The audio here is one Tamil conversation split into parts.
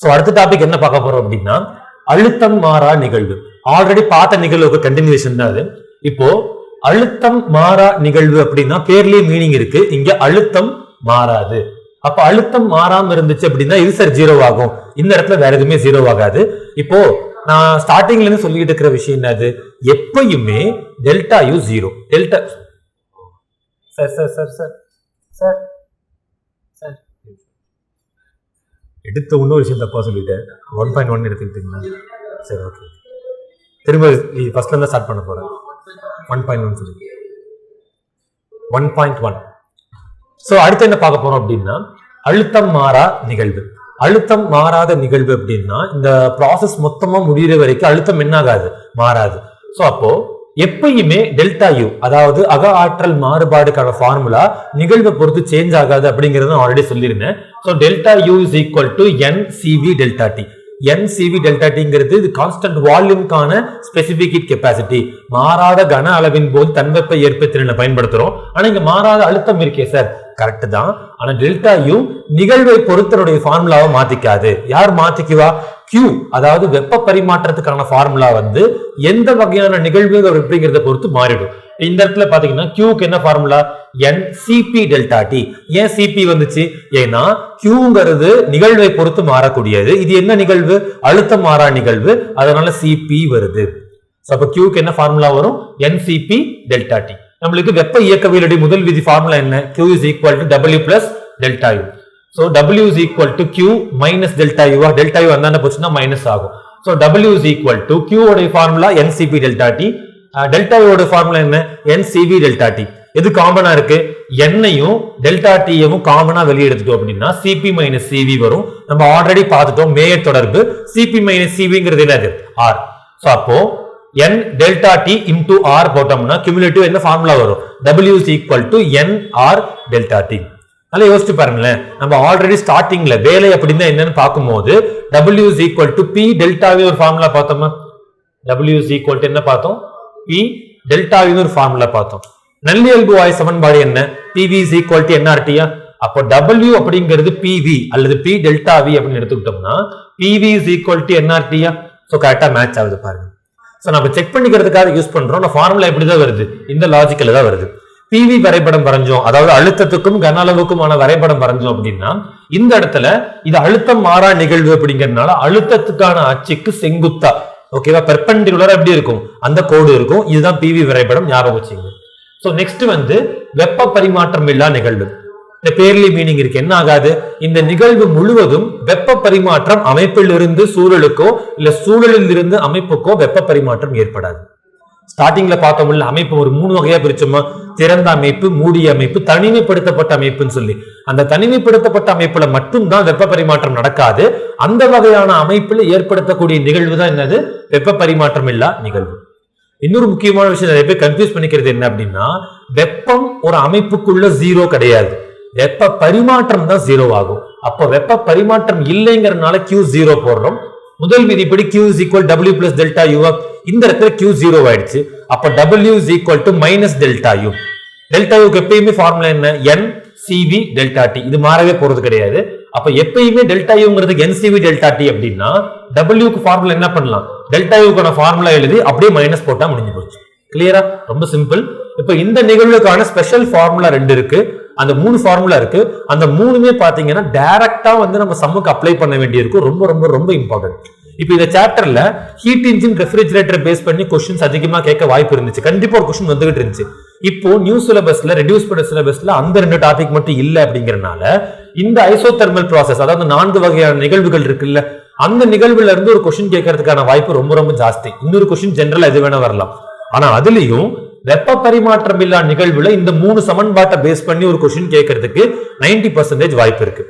ஸோ அடுத்த டாபிக் என்ன பார்க்க போறோம் அப்படின்னா அழுத்தம் மாறா நிகழ்வு. ஆல்ரெடி பார்த்த நிகழ்வுக்கு கண்டினியூஷன் தான் அது. இப்போ அழுத்தம் மாறா நிகழ்வு அப்படின்னா பேர்லயே மீனிங் இருக்கு. இங்க அழுத்தம் மாறாது. அப்ப அழுத்தம் மாறாம இருந்துச்சு அப்படின்னா இது சார் ஜீரோ ஆகும். இந்த இடத்துல வேற எதுவுமே ஜீரோ ஆகாது. இப்போ நான் ஸ்டார்டிங்ல இருந்து சொல்லிட்டு இருக்கிற விஷயம் என்னது? எப்பயுமே delta u zero delta sir sir sir sir sir sir எடுத்த இன்னொரு விஷயம் தப்பாக சொல்லிட்டேன். ஒன் பாயிண்ட் ஒன் எடுத்துக்கிட்டீங்களா? சரி ஓகே திரும்ப நீ ஃபஸ்ட்லேருந்து ஸ்டார்ட் பண்ண போகிறேன் ஒன் பாயிண்ட் ஒன் சொல்லி. ஒன் பாயிண்ட் ஒன் ஸோ அடுத்து என்ன பார்க்க போகிறோம் அப்படின்னா அழுத்தம் மாறா நிகழ்வு. அழுத்தம் மாறாத நிகழ்வு அப்படின்னா இந்த ப்ராசஸ் மொத்தமாக முடிகிற வரைக்கும் அழுத்தம் என்னாகாது? மாறாது. ஸோ அப்போது எப்பயுமே டெல்டா யூ அதாவது அக ஆற்றல் மாறுபாடுக்கான ஃபார்முலா நிகழ்வை பொறுத்து சேஞ்ச் ஆகாது அப்படிங்கறத நான் ஆல்ரெடி சொல்லியிருந்தேன். So delta U is equal to n CV delta T n CV delta டிங்கிறது இது கான்ஸ்டன்ட் வால்யூம்கான ஸ்பெசிபிக் ஹீட் கெப்பாசிட்டி மாறாத கன அளவின் போது தன்வெப்ப ஏற்பத்திறனை பயன்படுத்துறோம். ஆனா இங்க மாறாத அழுத்தம் இருக்கே சார் கரெக்ட் தான். ஆனா டெல்டா யூ நிகழ்வை பொறுத்தனுடைய ஃபார்முலாவை மாத்திக்காது. யார் மாத்திக்குவா? கியூ அதாவது வெப்ப பரிமாற்றத்துக்கான ஃபார்முலா வந்து எந்த வகையான நிகழ்வுகள் அப்படிங்கிறத பொறுத்து மாறிடும். இந்த இடத்துல பாத்தீங்கன்னா கியூக்கு என்ன formula n CP delta T ஏன் சிபி வந்துச்சு? ஏன்னா கியூங்கிறது நிகழ்வை பொறுத்து மாறக்கூடியது. இது என்ன நிகழ்வு? அழுத்தம் மாறா நிகழ்வு. அதனால சிபி வருது. So, அப்ப என்ன ஃபார்முலா வரும்? என்சிபி டெல்டா டி நம்மளுக்கு வெப்ப இயக்கவியலுடைய முதல் விதி ஃபார்முலா என்ன? Q is equal to W plus delta U so W is equal to Q minus delta U. Delta U அந்தாண்ட போச்சுன்னா மைனஸ் ஆகும். So W is equal to Q உடைய formula n CP delta T delta U formula என்ன? என்சிபி டெல்டா டி எது காமனா இருக்கு? என்னையும் டெல்டா டியவும் காமனா வெளியே எடுத்துட்டோம் அப்படின்னா சிபி மைனஸ் சிவி வரும். நம்ம ஆல்ரெடி பார்த்துட்டோம் மேயர் தொடர்பு. சிபி மைனஸ் சிவிங்கிறது என்னது? ஆர் ஸோ அப்போ n delta T into R போட்டோம்னா கியூமுலேட்டிவ் என்ன ஃபார்முலா வரும்? W is equal to n R delta T நல்லா யோசிச்சு பாருங்களேன். நம்ம ஆல்ரெடி ஸ்டார்டிங்ல வேலை அப்படின்னா என்னன்னு பார்க்கும்போது W is equal to P டெல்டாவே ஒரு ஃபார்முலா பார்த்தோமா? டபிள்யூ இஸ் ஈக்குவல் டு என்ன பார்த்தோம்? E பி டெல்டாவே ஒரு ஃபார்முலா பார்த்தோம். நல்லியல்பு வாய் சமன்பாடு என்ன? பிவி இஸ் ஈக்குவல் டு என்ஆர்டியா அப்போ டபிள்யூ அப்படிங்கிறது பிவி அல்லது பி டெல்டா வி அப்படின்னு எடுத்துக்கிட்டோம்னா பிவி இஸ் ஈக்குவல் டு என்ஆர்டியா ஸோ கரெக்டாக மேட்ச் ஆகுது பாருங்க. ஸோ நம்ம செக் பண்ணிக்கிறதுக்காக யூஸ் பண்றோம். நான் ஃபார்முலா எப்படி தான் வருது? இந்த லாஜிக்கல தான் வருது. பிவி வரைபடம் வரைஞ்சோம். அதாவது அழுத்தத்துக்கும் கன அளவுக்குமான வரைபடம் வரைஞ்சோம் அப்படின்னா இந்த இடத்துல இது அழுத்தம் மாறா நிகழ்வு அப்படிங்கறதுனால அழுத்தத்துக்கான அச்சுக்கு செங்குத்தா. ஓகேவா பெர்பெண்டிகுலரா எப்படி இருக்கும்? அந்த கோடு இருக்கும். இதுதான் பிவி வரைபடம். ஞாபகம் வச்சுங்க ஸோ நெக்ஸ்ட் வந்து வெப்ப பரிமாற்றம் இல்லா நிகழ்வு. இந்த பேர்லி மீனிங் இருக்கு. என்ன ஆகாது? இந்த நிகழ்வு முழுவதும் வெப்ப பரிமாற்றம் அமைப்பில் இருந்து சூழலுக்கோ இல்ல சூழலில் இருந்து அமைப்புக்கோ வெப்ப பரிமாற்றம் ஏற்படாது. ஸ்டார்டிங்ல பார்த்தோம்ல அமைப்பு ஒரு மூணு வகையா பிரிச்சோமா? திறந்த அமைப்பு மூடிய அமைப்பு தனிமைப்படுத்தப்பட்ட அமைப்புன்னு சொல்லி. அந்த தனிமைப்படுத்தப்பட்ட அமைப்புல மட்டும்தான் வெப்ப பரிமாற்றம் நடக்காது. அந்த வகையான அமைப்புல ஏற்படுத்தக்கூடிய நிகழ்வு தான் என்னது? வெப்ப பரிமாற்றம் இல்லா நிகழ்வு. இன்னொரு முக்கியமான விஷயம் நிறைய பேர் கன்ஃபியூஸ் பண்ணிக்கிறது என்ன அப்படின்னா வெப்பம் ஒரு அமைப்புக்குள்ள ஜீரோ கிடையாது. வெப்ப பரிமாற்றம் தான் ஜீரோ ஆகும். அப்போ வெப்ப பரிமாற்றம் இல்லைங்கிறதுனால கியூ ஜீரோ போடுறோம். முதல் விதிப்படி Q is equal W plus delta U இந்த இடத்துல கியூ ஜீரோ ஆயிடுச்சு. அப்ப W is equal to minus delta U delta யூக்கு எப்பயுமே ஃபார்முலா என்ன? என் சிவி டெல்டா டி இது மாறவே போறது கிடையாது. அப்ப எப்பயுமே டெல்டா யூங்கிறதுக்கு என் சிவி டெல்டா டி அப்படின்னா டபிள்யூக்கு ஃபார்முலா என்ன பண்ணலாம்? டெல்டா யூக்கான ஃபார்முலா எழுதி அப்படியே மைனஸ் போட்டா முடிஞ்சு போச்சு. கிளியரா ரொம்ப சிம்பிள் இப்ப இந்த நிகழ்வுக்கான ஸ்பெஷல் ஃபார்முலா ரெண்டு இருக்கு. அந்த மூணு ஃபார்முலா இருக்கு. அந்த மூணுமே பாத்தீங்கன்னா டைரக்டா வந்து நம்ம சம்முக்கு அப்ளை பண்ண வேண்டியிருக்கும். ரொம்ப ரொம்ப ரொம்ப இம்பார்ட்டன்ட் இப்போ இந்த சாப்டர்ல ஹீட் இன்ஜின் ரெஃப்ரிஜரேட்டர் பேஸ் பண்ணி கொஸ்டின்ஸ் அதிகமா கேட்க வாய்ப்பு இருந்துச்சு. கண்டிப்பா ஒரு கொஸ்டின் வந்துகிட்டு இருந்துச்சு. இப்போ நியூ சிலபஸ்ல ரெடியூஸ் பண்ண சிலபஸ்ல அந்த ரெண்டு டாபிக் மட்டும் இல்ல அப்படிங்கறனால இந்த ஐசோதெர்மல் ப்ராசஸ் அதாவது நான்கு வகையான நிகழ்வுகள் இருக்குல்ல அந்த நிகழ்வுல இருந்து ஒரு கொஸ்டின் கேட்கறதுக்கான வாய்ப்பு ரொம்ப ரொம்ப ஜாஸ்தி. இன்னொரு கொஸ்டின் ஜென்ரலா எது வேணா வரலாம். ஆனா அதுலயும் வெப்ப பரிமாற்றம் இல்லா நிகழ்வுல இந்த மூணு சமன்பாட்டை பேஸ் பண்ணி ஒரு கொஸ்டின் கேட்கறதுக்கு 90% பர்சன்டேஜ் வாய்ப்பு இருக்கு.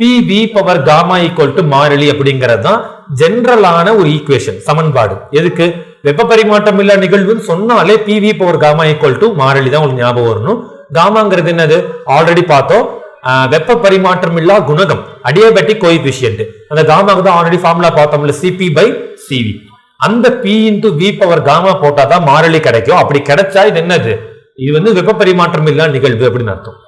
PV power gamma equal to மாறிலி அப்படிங்கிறது தான் ஜென்ரலான ஒரு ஈக்குவேஷன் சமன்பாடு. எதுக்கு? வெப்ப பரிமாற்றம் இல்ல நிகழ்வுன்னு சொன்னாலே PV power gamma equal to மாறிலி தான் உங்களுக்கு ஞாபகம் வரணும். காமாங்கிறது என்னது? ஆல்ரெடி பார்த்தோம். வெப்ப பரிமாற்றம் இல்லா குணகம் அடியபெட்டிக் கோஎஃபிஷியன்ட் அந்த காமாக்கு தான் ஆல்ரெடி ஃபார்முலா பார்த்தோம்ல சிபி பை சிவி அந்த P into V power gamma போட்டா தான் மாறிலி கிடைக்கும். அப்படி கிடைச்சா இது என்னது? இது வந்து வெப்ப பரிமாற்றம் இல்லா நிகழ்வு அப்படின்னு அர்த்தம்.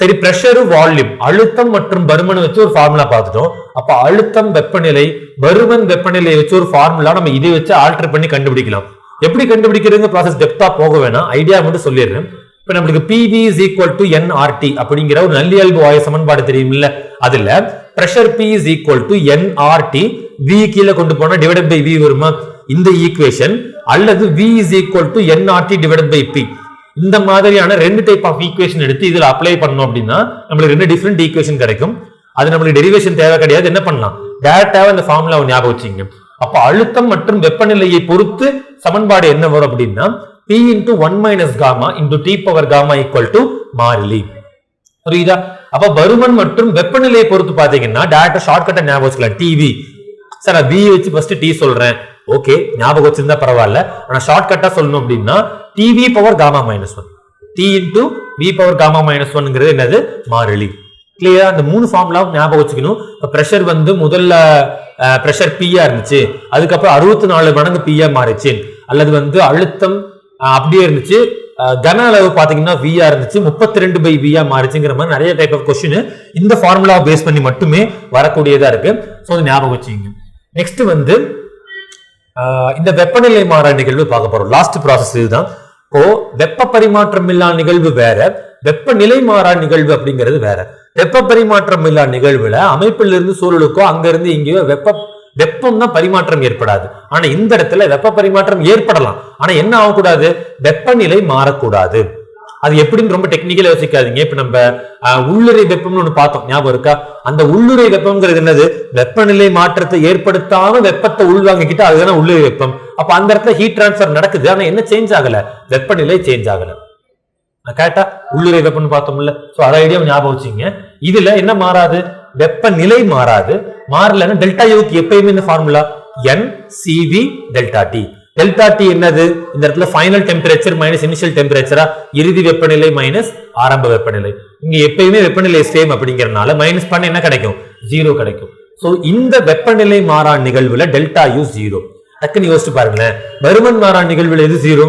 சரி பிரஷர் வால்யூம் அழுத்தம் மற்றும் பருமன் வச்சு ஒரு ஃபார்முலா பார்த்துட்டோம். அப்ப அழுத்தம் வெப்பநிலை பருமன் வெப்பநிலை வச்சு ஒரு ஃபார்முலா நம்ம இதை வச்சு ஆல்டர் பண்ணி கண்டுபிடிக்கலாம். எப்படி கண்டுபிடிக்கிறதுங்க? ப்ராசஸ் டெப்தா போக வேணாம். ஐடியா மட்டும் சொல்லிடுறேன். இப்ப நம்மளுக்கு PV is equal to nRT அப்படிங்கிற ஒரு நல்லியல்பு வாய சமன்பாடு தெரியுமில்ல அதுல pressure P is equal to nRT V கீழே கொண்டு போனா டிவைடட் பை வி வருமா? இந்த ஈக்குவேஷன் அல்லது V is equal to nRT divided by P இந்த மாதிரியான ரெண்டு டைப் ஆஃப் ஈக்குவேஷன் எடுத்து இதில் அப்ளை பண்ணோம் அப்படின்னா நம்மளுக்கு ரெண்டு டிஃப்ரெண்ட் ஈக்குவேஷன் கிடைக்கும். அது நம்மளுக்கு டெரிவேஷன் தேவை கிடையாது. என்ன பண்ணலாம்? டேரக்டாவே அந்த ஃபார்முலாவை ஞாபகம் வச்சுங்க அப்ப அழுத்தம் மற்றும் வெப்பநிலையை பொறுத்து சமன்பாடு என்ன வரும் அப்படின்னா P into one minus gamma into T power gamma equal to மாறிலி. புரியுதா? அப்ப பருமன் மற்றும் வெப்பநிலையை பொறுத்து பாத்தீங்கன்னா டேரக்டா ஷார்ட்கட்டை ஞாபகம் வச்சுக்கலாம். டிவி சார் நான் பி வச்சு ஃபர்ஸ்ட் டி சொல்றேன். ஓகே ஞாபகம் வச்சிருந்தா பரவாயில்ல. ஆனா ஷார்ட்கட்டா சொல்லணும் அப்படின்னா TV power gamma minus one T into V power gamma minus ஒன்ங்கிறது என்னது? மாறிலி. கிளியரா அந்த மூணு ஃபார்முலாவும் ஞாபகம் வச்சுக்கணும். இப்போ ப்ரெஷர் வந்து முதல்ல ப்ரெஷர் பியா இருந்துச்சு. அதுக்கப்புறம் அறுபத்தி நாலு மடங்கு பியா மாறிச்சு. அல்லது வந்து அழுத்தம் அப்படியே இருந்துச்சு. கன அளவு பாத்தீங்கன்னா வியா இருந்துச்சு. முப்பத்தி ரெண்டு பை வியா மாறிச்சுங்கிற மாதிரி நிறைய டைப் ஆஃப் கொஸ்டின் இந்த ஃபார்முலாவை பேஸ் பண்ணி மட்டுமே வரக்கூடியதா இருக்கு. ஸோ அது ஞாபகம் வச்சுக்கோங்க. நெக்ஸ்ட் வந்து இந்த வெப்பநிலை மாறா நிகழ்வு பார்க்க போறோம். லாஸ்ட் ப்ராசஸ் இதுதான். இப்போ வெப்ப பரிமாற்றம் இல்லா நிகழ்வு வேற வெப்பநிலை மாறா நிகழ்வு அப்படிங்கிறது வேற. வெப்ப பரிமாற்றம் இல்லா நிகழ்வுல அமைப்பில் இருந்து சூழலுக்கோ அங்கிருந்து இங்கேயோ வெப்ப வெப்பம் தான் பரிமாற்றம் ஏற்படாது. ஆனா இந்த இடத்துல வெப்ப பரிமாற்றம் ஏற்படலாம். ஆனா என்ன ஆகக்கூடாது? வெப்பநிலை மாறக்கூடாது. அது எப்படின்னு ரொம்ப டெக்னிக்கலா யோசிக்காதீங்க. இப்ப நம்ம உள்ளுரை உள்ளுறை வெப்பம்னு ஒண்ணு பார்த்தோம். ஞாபகம் இருக்கா? அந்த உள்ளுறை வெப்பம்ங்கிறது என்னது? வெப்பநிலை மாற்றத்தை ஏற்படுத்தாம வெப்பத்தை உள்வாங்கிக்கிட்டு அதுதானே உள்ளுரை வெப்பம். அப்ப அந்த இடத்துல ஹீட் டிரான்ஸ்ஃபர் நடக்குது. ஆனா என்ன சேஞ்ச் ஆகல? வெப்பநிலை சேஞ்ச் ஆகல. நான் உள்ளுரை உள்ளுறை வெப்பம்னு பார்த்தோம்ல. சோ அதை ஐடியா ஞாபகம் வச்சுங்க இதுல என்ன மாறாது? வெப்பநிலை மாறாது. மாறலன்னா டெல்டா யூக்கு எப்பயுமே இந்த formula n CV delta T delta T என்னது? இந்த இடத்துல ஃபைனல் டெம்பரேச்சர் மைனஸ் இனிஷியல் டெம்பரேச்சரா இறுதி வெப்பநிலை மைனஸ் ஆரம்ப வெப்பநிலை. இங்க எப்பயுமே வெப்பநிலை சேம் அப்படிங்கறதுனால மைனஸ் பண்ண என்ன கிடைக்கும்? ஜீரோ கிடைக்கும். ஸோ இந்த வெப்பநிலை மாறா நிகழ்வுல டெல்டா யூ ஜீரோ டக்குன்னு யோசிச்சு பாருங்களேன். பருமன் மாறா நிகழ்வுல எது ஜீரோ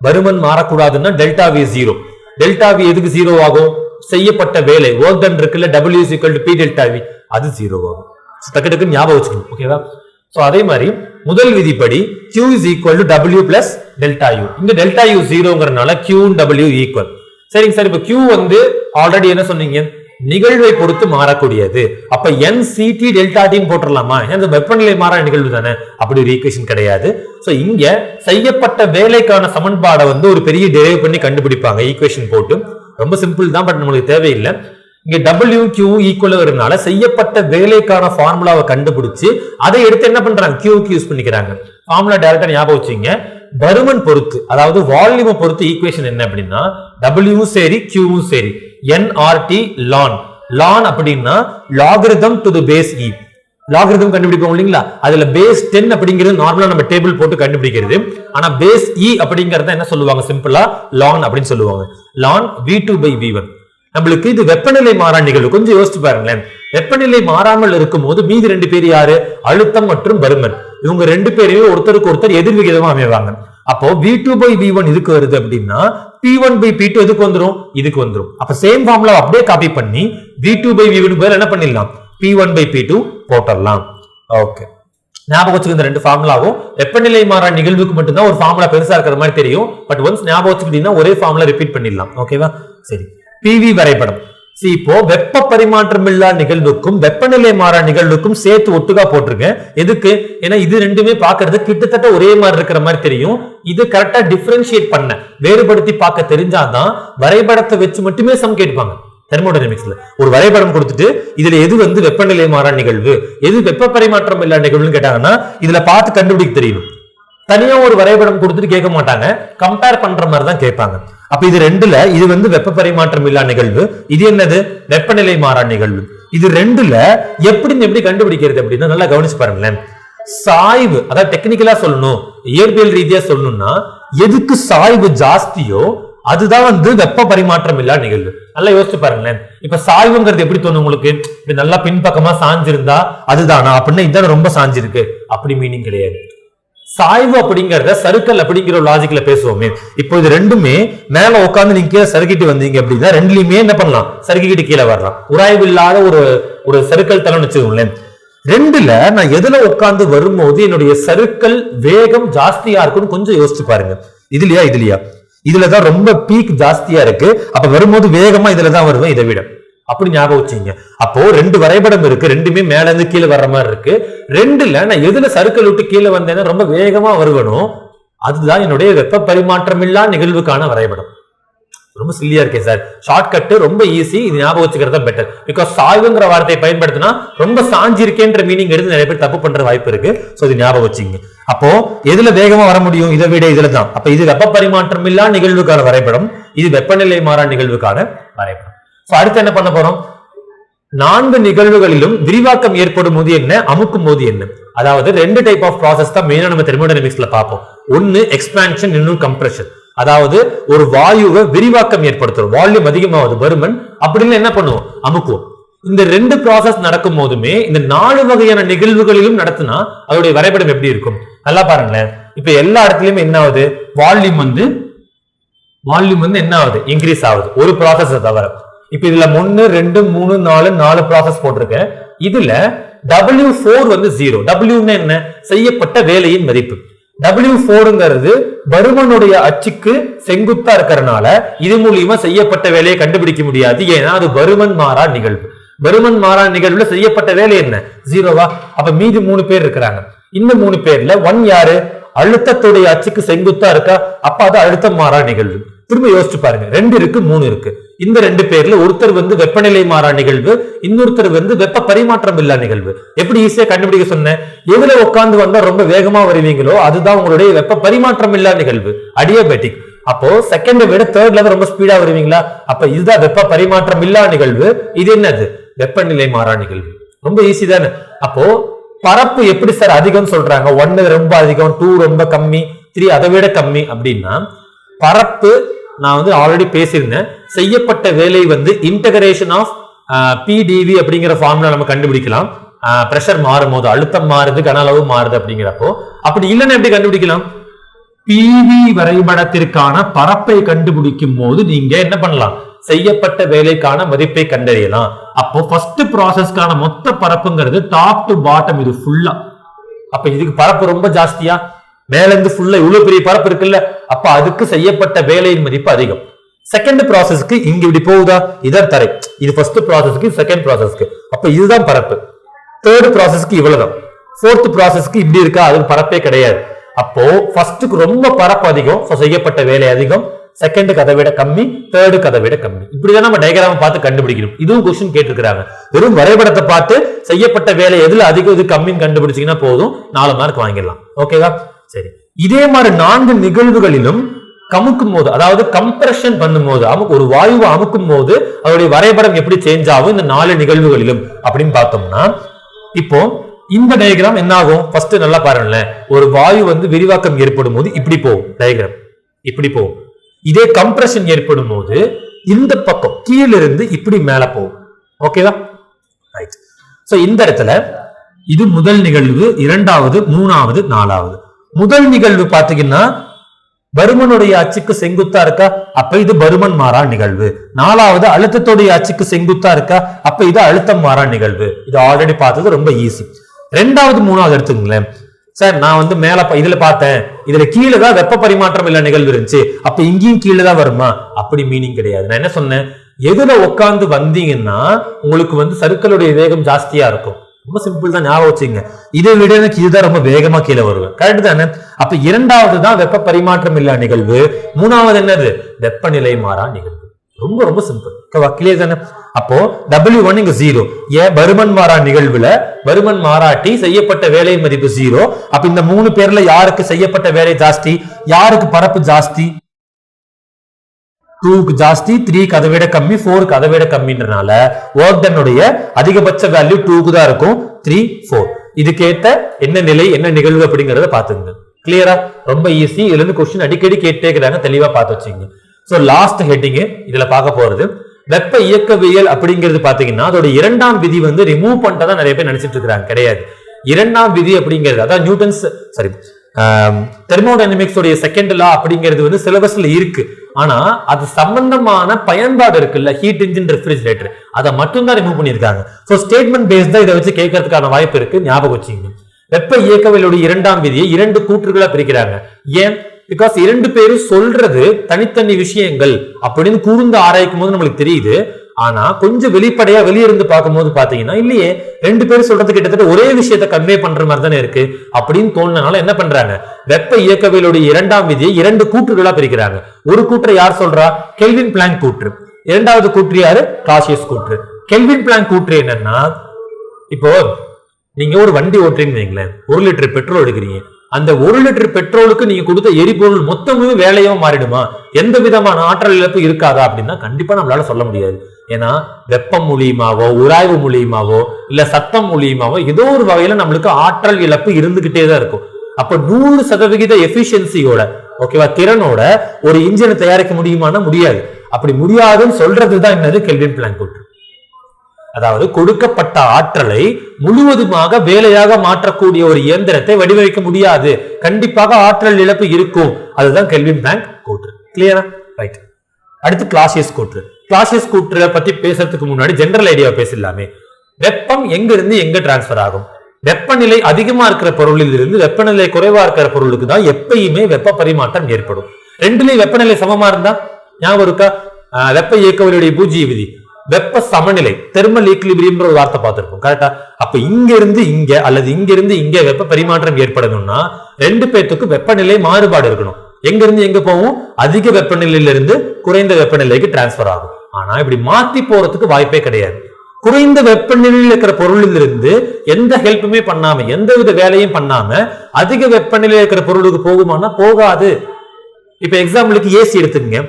பருமன் மாறக்கூடாதுன்னா delta V zero delta V எதுக்கு ஜீரோ ஆகும்? செய்யப்பட்ட வேலை. ஒர்க் டன் இருக்குல்ல W is P delta V அது ஜீரோ ஆகும். டக்கு டக்குன்னு ஞாபகம் வச்சுக்கணும். ஓகேவா ஸோ அதே மாதிரி முதல் விதிப்படி Q is equal to W plus delta U இங்க டெல்டா யூ ஜீரோங்கிறனால Q டபிள்யூ ஈக்குவல் சரிங்க சார் இப்போ Q வந்து ஆல்ரெடி என்ன சொன்னீங்க? நிகழ்வை பொறுத்து மாறக்கூடியது. அப்ப என் சிடி டெல்டா டின்னு போட்டுடலாமா ஏன் வெப்பநிலை மாற நிகழ்வு தானே? அப்படி ஒரு ஈக்குவேஷன் கிடையாது. ஸோ இங்க செய்யப்பட்ட வேலைக்கான சமன்பாடை வந்து ஒரு பெரிய டெரைவ் பண்ணி கண்டுபிடிப்பாங்க. ஈக்குவேஷன் போட்டு. ரொம்ப சிம்பிள் தான் பட் நம்மளுக்கு தேவையில்லை. இங்க டபிள்யூ கியூ ஈக்குவல் வரனால செய்யப்பட்ட வேலைக்கான ஃபார்முலாவை கண்டுபிடிச்சு அதை எடுத்து என்ன பண்றாங்க? கியூக்கு யூஸ் பண்ணிக்கிறாங்க. ஃபார்முலா டேரக்டா ஞாபகம் வச்சுங்க பருமன் பொறுத்து அதாவது வால்யூமை பொறுத்து ஈக்குவேஷன் என்ன அப்படின்னா டபிள்யூவும் சரி கியூவும் சரி. என்ஆர்டி லான் லான் அப்படின்னா லாகிரிதம் டு தி பேஸ் இ லாகிரிதம் கண்டுபிடிப்போம் இல்லைங்களா? அதுல பேஸ் டென் அப்படிங்கிறது நார்மலா நம்ம டேபிள் போட்டு கண்டுபிடிக்கிறது. ஆனா பேஸ் இ e அப்படிங்கறத என்ன சொல்லுவாங்க? சிம்பிளா லான் அப்படின்னு சொல்லுவாங்க. Ln V two by V one நம்மளுக்கு இது வெப்பநிலை மாறா நிகழ்வு. கொஞ்சம் யோசிச்சு பாருங்களேன். வெப்பநிலை மாறாமல் இருக்கும்போது மீதி ரெண்டு பேர் யாரு? அழுத்தம் மற்றும் பருமன். இவங்க ரெண்டு பேரையும் ஒருத்தருக்கு ஒருத்தர் எதிர்விகிதமா அமைவாங்க. அப்போ V two by V one இதுக்கு வருது அப்படின்னா P one by P two எதுக்கு வந்துடும் இதுக்கு வந்துடும் அப்ப சேம் ஃபார்ம்ல அப்படியே காப்பி பண்ணி V two by V one என்ன பண்ணிடலாம்? P one by P two போட்டுடலாம். ஓகே ஞாபகம் வச்சுக்க இந்த ரெண்டு ஃபார்முலாவும் வெப்பநிலை மாறா நிகழ்வுக்கு மட்டும்தான் ஒரு ஃபார்முலா பெருசா இருக்கிற மாதிரி தெரியும். பட் ஒன்ஸ் ஞாபகம் வச்சுக்கிட்டீங்கன்னா ஒரே ஃபார்முலா ரிப்பீட் பண்ணிடலாம். ஓகேவா சரி. பிவி வரைபடம். சி இப்போ வெப்ப பரிமாற்றம் இல்லா நிகழ்வுக்கும் வெப்பநிலை மாறா நிகழ்வுக்கும் சேர்த்து ஒட்டுக்கா போட்டிருக்கேன். எதுக்கு? ஏன்னா இது ரெண்டுமே பாக்குறது கிட்டத்தட்ட ஒரே மாதிரி இருக்கிற மாதிரி தெரியும். இது கரெக்டா டிஃபரன்ஷியேட் பண்ண வேறுபடுத்தி பார்க்க தெரிஞ்சாதான் வரைபடத்தை வச்சு மட்டுமே சம் கேட்பாங்க தெர்மோடைனமிக்ஸ்ல ஒரு வரைபடம் கொடுத்துட்டு இதுல எது வந்து வெப்பநிலை மாறா நிகழ்வு எது வெப்ப பரிமாற்றம் இல்லா நிகழ்வுன்னு கேட்டாங்கன்னா இதுல பார்த்து கண்டுபிடிக்க தெரியும். தனியா ஒரு வரைபடம் கொடுத்துட்டு கேட்க மாட்டாங்க. கம்பேர் பண்ற மாதிரி தான் கேட்பாங்க. அப்ப இது ரெண்டுல இது வந்து வெப்ப பரிமாற்றம் இல்லா நிகழ்வு. இது என்னது? வெப்பநிலை மாறா நிகழ்வு. இது ரெண்டுல எப்படி எப்படி கண்டுபிடிக்கிறது அப்படின்னா நல்லா கவனிச்சு பாருங்களேன். சாய்வு அதாவது டெக்னிக்கலா சொல்லணும். இயற்பியல் ரீதியா சொல்லணும்னா எதுக்கு சாய்வு ஜாஸ்தியோ அதுதான் வந்து வெப்ப பரிமாற்றம் இல்லா நிகழ்வு. நல்லா யோசிச்சு பாருங்களேன். இப்ப சாய்வுங்கிறது எப்படி தோணும் உங்களுக்கு? இப்படி நல்லா பின்பக்கமா சாஞ்சிருந்தா அதுதானா? அப்படின்னா இதான ரொம்ப சாஞ்சிருக்கு. அப்படி மீனிங் கிடையாது. சாய்வு அப்படிங்கிறத சறுக்கல் அப்படிங்கிற லாஜிக்ல பேசுவோமே. இப்போ இது ரெண்டுமே மேல உட்காந்து நீங்க கீழே சறுக்கிட்டு வந்தீங்க அப்படின்னா ரெண்டுலயுமே என்ன பண்ணலாம்? சறுக்கிட்டு கீழே வரலாம் உராய்வு இல்லாத ஒரு ஒரு சறுக்கல் தலம்னு வச்சுக்கோங்களேன். ரெண்டுல நான் எதுல உட்கார்ந்து வரும்போது என்னுடைய சறுக்கல் வேகம் ஜாஸ்தியா இருக்கும்னு கொஞ்சம் யோசிச்சு பாருங்க. இதுலயா இதுலயா? இதுலதான் ரொம்ப பீக் ஜாஸ்தியா இருக்கு. அப்ப வரும்போது வேகமா இதுலதான் வருவேன் இதை விட. அப்படி ஞாபகம் வச்சுங்க அப்போ ரெண்டு வரைபடம் இருக்கு. ரெண்டுமே மேல இருந்து கீழே வர்ற மாதிரி இருக்கு. ரெண்டுல நான் எதுல சறுக்கல் விட்டு கீழே வந்தேன்னா ரொம்ப வேகமா வருவனும் அதுதான் என்னுடைய வெப்ப பரிமாற்றமில்லா நிகழ்வுக்கான வரைபடம். ரொம்ப சில்லியா இருக்கேன் சார் ஷார்ட்கட் ரொம்ப ஈஸி இது ஞாபகம் வச்சுக்கிறது பெட்டர் பிகாஸ் சாய்வுங்கிற வார்த்தையை பயன்படுத்தினா ரொம்ப சாஞ்சி இருக்கேன்ற மீனிங் எடுத்து நிறைய பேர் தப்பு பண்ற வாய்ப்பு இருக்கு. ஸோ இது ஞாபகம் வச்சுங்க அப்போ எதுல வேகமா வர முடியும்? இதை விட இதுல தான் அப்ப இது வெப்ப பரிமாற்றம் இல்லா நிகழ்வுக்கான வரைபடம் இது வெப்பநிலை மாறா நிகழ்வுக்கான வரைபடம். அடுத்து என்ன பண்ண போறோம்? நான்கு நிகழ்வுகளிலும் விரிவாக்கம் ஏற்படும் போது என்ன? அமுக்கும் போது என்ன? அதாவது ரெண்டு டைப் ஆஃப் ப்ராசஸ் தான் மெயினா நம்ம தெர்மோடைனமிக்ஸ்ல பார்ப்போம். ஒன்னு எக்ஸ்பான்ஷன் இன்னும் கம்ப்ரஷன் அதாவது ஒரு வாயுவை விரிவாக்கம் ஏற்படுத்துறோம். வால்யூம் அதிகமாகுது பருமன் அப்படின்னு என்ன பண்ணுவோம்? அமுக்குவோம். இந்த ரெண்டு ப்ராசஸ் நடக்கும் போதுமே இந்த நாலு வகையான நிகழ்வுகளிலும் நடத்தினா அதோடைய வரைபடம் எப்படி இருக்கும்? நல்லா பாருங்களேன். இப்ப எல்லா இடத்துலயுமே என்ன ஆகுது? வால்யூம் வந்து வால்யூம் வந்து என்ன ஆகுது? இன்க்ரீஸ் ஆகுது. ஒரு ப்ராசஸ் தவிர. இப்ப இதுல ஒன்னு ரெண்டு மூணு நாலு நாலு ப்ராசஸ் போட்டிருக்கேன். இதுல டபிள்யூ ஃபோர் வந்து ஜீரோ டபிள்யூன்னு என்ன? செய்யப்பட்ட வேலையின் மதிப்பு. டபிள்யூ ஃபோருங்கிறது பருமனுடைய அச்சுக்கு செங்குத்தா இருக்கிறனால இது மூலியமா செய்யப்பட்ட வேலையை கண்டுபிடிக்க முடியாது. ஏன்னா அது பருமன் மாறா நிகழ்வு. பருமன் மாறா நிகழ்வுல செய்யப்பட்ட வேலை என்ன? ஜீரோவா அப்ப மீதி மூணு பேர் இருக்கிறாங்க. இந்த மூணு பேர்ல ஒன் யாரு? அழுத்தத்துடைய அச்சுக்கு செங்குத்தா இருக்கா? அப்ப அது அழுத்தம் மாறா நிகழ்வு. திரும்ப யோசிச்சு பாருங்க. ரெண்டு இருக்கு மூணு இருக்கு. இந்த ரெண்டு பேர்ல ஒருத்தர் வந்து வெப்பநிலை மாறா நிகழ்வு இன்னொருத்தர் வந்து வெப்ப பரிமாற்றம் இல்லா நிகழ்வு. எப்படி ஈஸியா கண்டுபிடிக்க சொன்னேன்? எதுல உட்காந்து வந்தா ரொம்ப வேகமா வருவீங்களோ அதுதான் உங்களுடைய வெப்ப பரிமாற்றம் இல்லா நிகழ்வு. அடியோபேட்டிக் அப்போ செகண்ட் விட தேர்ட்ல தான் ரொம்ப ஸ்பீடா வருவீங்களா? அப்ப இதுதான் வெப்ப பரிமாற்றம் இல்லா நிகழ்வு. இது என்னது? வெப்பநிலை மாறா நிகழ்வு. ரொம்ப ஈஸி தானே. அப்போ பரப்பு எப்படி சார் அதிகம் சொல்றாங்க? ஒன்னு ரொம்ப அதிகம் டூ ரொம்ப கம்மி த்ரீ அதை விட கம்மி அப்படின்னா பரப்பு நான் வந்து ஆல்ரெடி பேசியிருந்தேன். செய்யப்பட்ட வேலை வந்து இன்டகரேஷன் ஆஃப் பிடிவி அப்படிங்கிற ஃபார்முலா நம்ம கண்டுபிடிக்கலாம். ப்ரெஷர் மாறும் போது அழுத்தம் மாறுது கன அளவு மாறுது அப்படிங்கிறப்போ அப்படி இல்லைன்னா எப்படி கண்டுபிடிக்கலாம்? பிவி வரைபடத்திற்கான பரப்பை கண்டுபிடிக்கும் போது நீங்க என்ன பண்ணலாம்? செய்யப்பட்ட வேலைக்கான மதிப்பை கண்டறியலாம். அப்போ ஃபர்ஸ்ட் ப்ராசஸ்க்கான மொத்த பரப்புங்கிறது டாப் டு பாட்டம் இது ஃபுல்லா அப்ப இதுக்கு பரப்பு ரொம்ப ஜாஸ்தியா? மேல இருந்து ஃபுல்லா இவ்வளவு பெரிய பரப்பு இருக்குல்ல? அப்ப அதுக்கு செய்யப்பட்ட வேலையின் மதிப்பு அதிகம். செகண்ட் ப்ராசஸ்க்கு இங்க இப்படி போகுதா? இதான் தரை. இது ஃபர்ஸ்ட் ப்ராசஸ்க்கு செகண்ட் ப்ராசஸ்க்கு அப்ப இதுதான் பரப்பு. தேர்ட் ப்ராசஸ்க்கு இவ்வளவுதான். ஃபோர்த் ப்ராசஸ்க்கு இப்படி இருக்கா? அது பரப்பே கிடையாது. அப்போ ஃபர்ஸ்ட்டுக்கு ரொம்ப பரப்பு அதிகம் செய்யப்பட்ட வேலை அதிகம். செகண்ட் கதை விட கம்மி தேர்டு கதை விட கம்மி. இப்படிதான் நம்ம டயக்ராம் பார்த்து கண்டுபிடிக்கணும். இதுவும் கொஸ்டின் கேட்டிருக்கிறாங்க. வெறும் வரைபடத்தை பார்த்து செய்யப்பட்ட வேலை எதுல அதிகம் இது கம்மின்னு கண்டுபிடிச்சிங்கன்னா போதும். நாலு மார்க் வாங்கிடலாம். ஓகேவா சரி. இதே மாதிரி நான்கு நிகழ்வுகளிலும் கமுக்கும் போது அதாவது கம்ப்ரஷன் பண்ணும்போது அமுக்கு ஒரு வாயுவை அமுக்கும் போது அதோடைய வரைபடம் எப்படி சேஞ்ச் ஆகும் இந்த நாலு நிகழ்வுகளிலும் அப்படின்னு பார்த்தோம்னா இப்போ இந்த டயக்ராம் என்ன ஆகும் ஃபர்ஸ்ட் நல்லா பாருங்களேன். ஒரு வாயு வந்து விரிவாக்கம் ஏற்படும் போது இப்படி போகும் டயக்ராம் இப்படி போகும். இதே கம்ப்ரஷன் ஏற்படும் போது இந்த பக்கம் கீழிருந்து இப்படி மேல போகும். ஓகேவா ரைட் சோ இந்த இடத்துல இது முதல் நிகழ்வு இரண்டாவது மூணாவது நாலாவது. முதல் நிகழ்வு பாத்தீங்கன்னா பருமனுடைய அச்சுக்கு செங்குத்தா இருக்கா? அப்ப இது பருமன் மாறா நிகழ்வு. நாலாவது அழுத்தத்துடைய அச்சுக்கு செங்குத்தா இருக்கா? அப்ப இது அழுத்தம் மாறா நிகழ்வு. இது ஆல்ரெடி பார்த்தது ரொம்ப ஈஸி ரெண்டாவது மூணாவது எடுத்துங்களேன் சார் நான் வந்து மேல இதுல பார்த்தேன். இதுல கீழே தான் வெப்ப பரிமாற்றம் இல்ல நிகழ்வு இருந்துச்சு. அப்ப இங்கேயும் கீழே தான் வருமா? அப்படி மீனிங் கிடையாது. நான் என்ன சொன்னேன்? எதுல உட்காந்து வந்தீங்கன்னா உங்களுக்கு வந்து சருக்களுடைய வேகம் ஜாஸ்தியா இருக்கும். ரொம்ப சிம்பிள் தான் ஞாபகம் வச்சுங்க இதை விட எனக்கு இதுதான் ரொம்ப வேகமா கீழே வருவேன் கரெக்ட் தானே? அப்ப இரண்டாவது தான் வெப்ப பரிமாற்றம் இல்லா நிகழ்வு. மூணாவது என்னது? வெப்பநிலை மாறா நிகழ்வு. ரொம்ப ரொம்ப சிம்பிள் கிளியர் தானே? அப்போ டபிள்யூ ஒன் இங்க ஜீரோ ஏன் பருமன் மாறா நிகழ்வுல பருமன் மாறாட்டி செய்யப்பட்ட வேலை மதிப்பு ஜீரோ அப்ப இந்த மூணு பேர்ல யாருக்கு செய்யப்பட்ட வேலை ஜாஸ்தி? யாருக்கு பரப்பு ஜாஸ்தி? டூக்கு ஜாஸ்தி த்ரீக்கு அதை விட கம்மி ஃபோருக்கு அதை விட கம்மின்றனால ஒர்க் டன்னுடைய அதிகபட்ச வேல்யூ டூக்கு தான் இருக்கும். த்ரீ ஃபோர் இதுக்கேற்ற என்ன நிலை என்ன நிகழ்வு அப்படிங்கறத பாத்துங்க கிளியரா ரொம்ப ஈஸி இதுல இருந்து கொஸ்டின் அடிக்கடி கேட்டேக்கிறாங்க தெளிவா பார்த்து வச்சுங்க. ஸோ லாஸ்ட் ஹெட்டிங் இதுல பார்க்க போறது. வெப்ப இயக்கவியல் அப்படிங்கிறது பாத்தீங்கன்னா அதோட இரண்டாம் விதி வந்து ரிமூவ் பண்ணிட்டதா நிறைய பேர் நினைச்சிட்டு இருக்கிறாங்க. கிடையாது. இரண்டாம் விதி அப்படிங்கிறது அதான் நியூட்டன்ஸ் சாரி தெர்மோடைனமிக்ஸ் உடைய செகண்ட் லா அப்படிங்கிறது வந்து சிலபஸ்ல இருக்கு. ஆனா அது சம்பந்தமான பயன்பாடு இருக்குல்ல ஹீட் இன்ஜின் ரெஃப்ரிஜிரேட்டர் அதை மட்டும்தான் ரிமூவ் பண்ணியிருக்காங்க. ஸோ ஸ்டேட்மெண்ட் பேஸ் தான் இதை வச்சு கேட்கறதுக்கான வாய்ப்பு இருக்கு. ஞாபகம் வச்சுங்க வெப்ப இயக்கவியலுடைய இரண்டாம் விதியை இரண்டு கூற்றுகளா பிரிக்கிறாங்க. ஏன்? பிகாஸ் இரண்டு பேரும் சொல்றது தனித்தனி விஷயங்கள் அப்படின்னு கூர்ந்து ஆராய்க்கும் போது நம்மளுக்கு தெரியுது. ஆனா கொஞ்சம் வெளிப்படையா வெளியிருந்து பார்க்கும்போது பாத்தீங்கன்னா இல்லையே ரெண்டு பேரும் சொல்றது கிட்டத்தட்ட ஒரே விஷயத்த கன்வே பண்ற மாதிரி தானே இருக்கு. அப்படின்னு தோணுனால என்ன பண்றாங்க? வெப்ப இயக்கவியலுடைய இரண்டாம் விதியை இரண்டு கூற்றுகளா பிரிக்கிறாங்க. ஒரு கூற்றை யார் சொல்றா? கெல்வின் பிளாங்க் கூற்று. இரண்டாவது கூற்று யாரு? காசியஸ் கூற்று. கெல்வின் பிளாங்க் கூற்று என்னன்னா இப்போ நீங்க ஒரு வண்டி ஓட்டுறீங்கன்னு வைங்களேன். ஒரு லிட்டர் பெட்ரோல் எடுக்கிறீங்க. அந்த ஒரு லிட்டர் பெட்ரோலுக்கு நீங்க கொடுத்த எரிபொருள் மொத்தமுமே வேலையோ மாறிடுமா? எந்த விதமான ஆற்றல் இழப்பு இருக்காதா அப்படின்னா கண்டிப்பா நம்மளால சொல்ல முடியாது. ஏன்னா வெப்பம் மூலியமாவோ உராய்வு மூலியமாவோ இல்ல சத்தம் மூலியமாவோ ஏதோ ஒரு வகையில நம்மளுக்கு ஆற்றல் இழப்பு இருந்துகிட்டே தான் இருக்கும். அப்ப நூறு சதவிகித எஃபிஷியன்சியோட ஓகேவா திறனோட ஒரு இன்ஜினை தயாரிக்க முடியுமானா முடியாது. அப்படி முடியாதுன்னு சொல்றதுதான் என்னது? கெல்வின் பிளான் கூட்டு அதாவது கொடுக்கப்பட்ட ஆற்றலை முழுவதுமாக வேலையாக மாற்றக்கூடிய ஒரு இயந்திரத்தை வடிவமைக்க முடியாது. கண்டிப்பாக ஆற்றல் இழப்பு இருக்கும். அதுதான் கெல்வின் பிளாங்க் கூற்று. கிளியரா ரைட் அடுத்து கிளாசியஸ் கூற்று. கிளாசியஸ் கூற்று பத்தி பேசுறதுக்கு முன்னாடி ஜெனரல் ஐடியா பேசலாமே வெப்பம் எங்க இருந்து எங்க டிரான்ஸ்பர் ஆகும்? வெப்பநிலை அதிகமா இருக்கிற பொருளில் இருந்து வெப்பநிலை குறைவா இருக்கிற பொருளுக்கு தான் எப்பயுமே வெப்ப பரிமாற்றம் ஏற்படும். ரெண்டுலயும் வெப்பநிலை சமமா இருந்தா? ஞாபகம் இருக்கா? வெப்ப இயக்கவியலுடைய பூஜ்ய விதி. வெப்ப சமநிலை தெர்மல் ஈக்லிபிரியம்ன்ற ஒரு வார்த்தை பார்த்திருப்போம். கரெக்டா அப்ப இங்க இருந்து இங்க அல்லது இங்க இருந்து இங்க வெப்ப பரிமாற்றம் ஏற்படணும்னா ரெண்டு பேர்த்துக்கும் வெப்பநிலை மாறுபாடு இருக்கணும். எங்க இருந்து எங்க போகும் அதிக வெப்பநிலையிலிருந்து குறைந்த வெப்பநிலைக்கு டிரான்ஸ்பர் ஆகும். ஆனா இப்படி மாத்தி போறதுக்கு வாய்ப்பே கிடையாது. குறைந்த வெப்பநிலையில் இருக்கிற பொருளிலிருந்து எந்த ஹெல்ப்புமே பண்ணாம எந்த வித வேலையும் பண்ணாம அதிக வெப்பநிலையில் இருக்கிற பொருளுக்கு போகுமானா போகாது. இப்ப எக்ஸாம்பிளுக்கு ஏசி எடுத்துக்கங்க.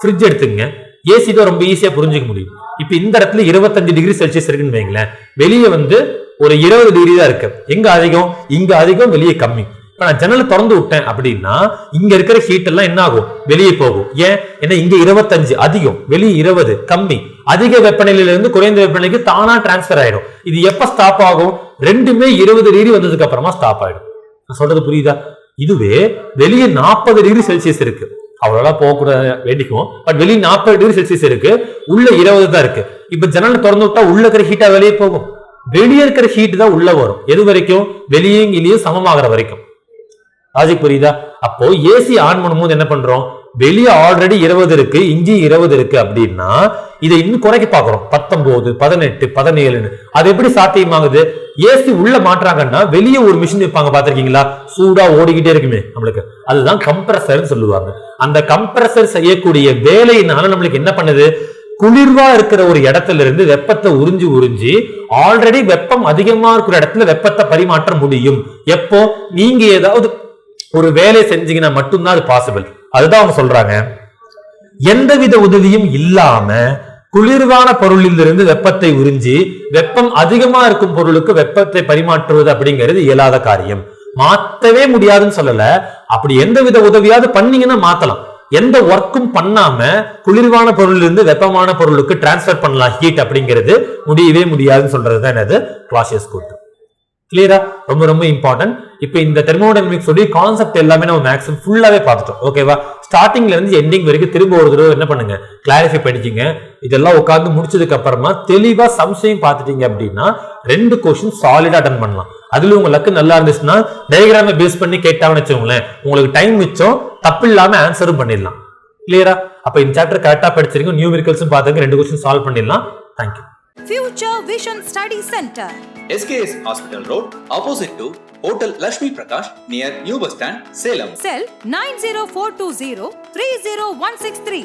ஃப்ரிட்ஜ் எடுத்துக்கங்க. ஏசி தான் ரொம்ப ஈஸியா புரிஞ்சுக்க முடியும். இப்ப இந்த இடத்துல இருபத்தஞ்சு டிகிரி செல்சியஸ் இருக்குன்னு வைங்களேன். வெளியே வந்து ஒரு இருபது டிகிரி தான் இருக்கு. எங்க அதிகம்? இங்க அதிகம் வெளியே கம்மி. இப்ப நான் ஜன்னலை திறந்து விட்டேன் அப்படின்னா இங்க இருக்கிற ஹீட் எல்லாம் என்ன ஆகும்? வெளியே போகும். ஏன்? ஏன்னா இங்க இருபத்தஞ்சு அதிகம் வெளியே இருபது கம்மி. அதிக வெப்பநிலையில இருந்து குறைந்த வெப்பநிலைக்கு தானா டிரான்ஸ்பர் ஆயிடும். இது எப்ப ஸ்டாப் ஆகும்? ரெண்டுமே இருபது டிகிரி வந்ததுக்கு அப்புறமா ஸ்டாப் ஆயிடும். நான் சொல்றது புரியுதா? இதுவே வெளியே நாற்பது டிகிரி செல்சியஸ் இருக்கு. அவ்வளோலாம் போகக்கூடாது வேண்டிக்குவோம் பட் வெளியே நாற்பது டிகிரி செல்சியஸ் இருக்கு. உள்ள இருபது தான் இருக்கு. இப்ப ஜன்னலை திறந்து விட்டா உள்ள இருக்கிற ஹீட்டா வெளியே போகும். வெளியே இருக்கிற ஹீட் தான் உள்ள வரும். எது வரைக்கும்? வெளியும் இங்கேயும் சமமாகிற வரைக்கும். லாஜிக் புரியுதா? அப்போ ஏசி ஆன் பண்ணும்போது என்ன பண்றோம்? வெளியே ஆல்ரெடி இருபது இருக்கு இங்கேயும் இருபது இருக்கு அப்படின்னா இதை இன்னும் குறைக்க பாக்குறோம் பத்தொன்பது பதினெட்டு பதினேழுன்னு. அது எப்படி சாத்தியமாகுது? ஏசி உள்ள மாற்றாங்கன்னா வெளியே ஒரு மிஷின் வைப்பாங்க பாத்திருக்கீங்களா சூடா ஓடிக்கிட்டே இருக்குமே நம்மளுக்கு. அதுதான் கம்ப்ரஸர்னு சொல்லுவாங்க. அந்த கம்ப்ரஸர் செய்யக்கூடிய வேலையினால நம்மளுக்கு என்ன பண்ணுது? குளிர்வா இருக்கிற ஒரு இடத்துல இருந்து வெப்பத்தை உறிஞ்சி உறிஞ்சி ஆல்ரெடி வெப்பம் அதிகமா இருக்கிற இடத்துல வெப்பத்தை பரிமாற்ற முடியும். எப்போ? நீங்க ஏதாவது ஒரு வேலை செஞ்சீங்கன்னா மட்டும்தான் அது பாசிபிள் அதுதான் அவங்க சொல்றாங்க. எந்தவித உதவியும் இல்லாம குளிர்வான பொருளிலிருந்து வெப்பத்தை உறிஞ்சி வெப்பம் அதிகமா இருக்கும் பொருளுக்கு வெப்பத்தை பரிமாற்றுவது அப்படிங்கிறது இயலாத காரியம். மாத்தவே முடியாதுன்னு சொல்லல. அப்படி எந்த வித உதவியாவது பண்ணீங்கன்னா மாத்தலாம். எந்த ஒர்க்கும் பண்ணாம குளிர்வான பொருளிலிருந்து வெப்பமான பொருளுக்கு டிரான்ஸ்ஃபர் பண்ணலாம் ஹீட் அப்படிங்கிறது முடியவே முடியாதுன்னு சொல்றதுதான் என்னது? கிளாசியஸ் கூட்டு கிளியரா ரொம்ப ரொம்ப இம்பார்ட்டன்ட் இப்போ இந்த தெர்மோடைனமிக்ஸ் உடைய கான்செப்ட் எல்லாமே நம்ம மேக்ஸிமம் ஃபுல்லாவே பார்த்துட்டோம். ஓகேவா ஸ்டார்டிங்ல இருந்து எண்டிங் வரைக்கும் திரும்ப ஒரு தடவை என்ன பண்ணுங்க? கிளாரிஃபை பண்ணிக்கிங்க. இதெல்லாம் உட்காந்து முடிச்சதுக்கு அப்புறமா தெளிவா சம்சயம் பார்த்துட்டீங்க அப்படின்னா ரெண்டு கொஸ்டின் சாலிடா அட்டன் பண்ணலாம். அதுல உங்க லக்கு நல்லா இருந்துச்சுன்னா டயக்ராமை பேஸ் பண்ணி கேட்டாங்கன்னு வச்சுக்கோங்களேன். உங்களுக்கு டைம் மிச்சம் தப்பு இல்லாம ஆன்சரும் பண்ணிடலாம். கிளியரா அப்ப இந்த சாப்டர் கரெக்டா படிச்சிருக்கோம் நியூமெரிக்கல்ஸும் பாத்துங்க ரெண்டு கொஸ்டின் சால்வ் பண்ணிடலாம். Thank you future vision study centre SKS Hospital Road, opposite to Hotel Lashmi Prakash, near New Bus Stand, Salem. Cell 90420 30163.